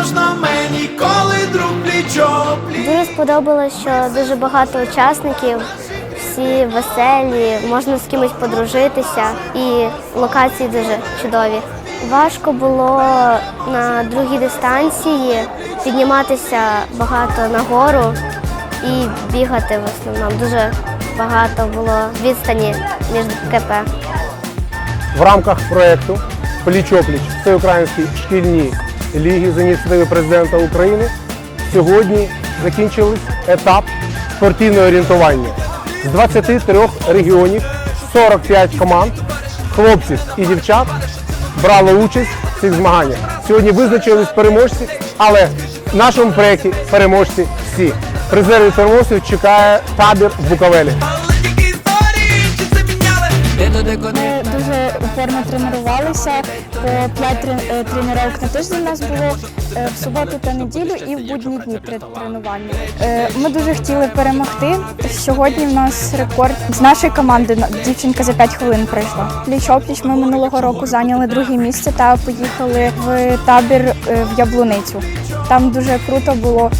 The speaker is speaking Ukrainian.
можна мені, коли друг плічо пліч. Дуже сподобалось, що дуже багато учасників, всі веселі, можна з кимось подружитися, і локації дуже чудові. Важко було на другій дистанції підніматися багато нагору і бігати в основному. Дуже багато було відстані між КП. В рамках проєкту Пліч-опліч Всеукраїнські шкільні ліги з ініціативи президента України сьогодні закінчились етап спортивного орієнтування. З 23 регіонів 45 команд хлопців і дівчат брало участь в цих змаганнях. Сьогодні визначились переможці, але в нашому проєкті переможці всі. Призерів переможців чекає табір в Буковелі. Упорно тренувалися. По 5 тренувань на тиждень у нас було е, в суботу та неділю і в будні дні три тренування. Е, Ми дуже хотіли перемогти. Сьогодні в нас рекорд з нашої команди дівчинка за 5 хвилин пройшла. Пліч-опліч ми минулого року зайняли друге місце та поїхали в табір е, в Яблуницю. Там дуже круто було.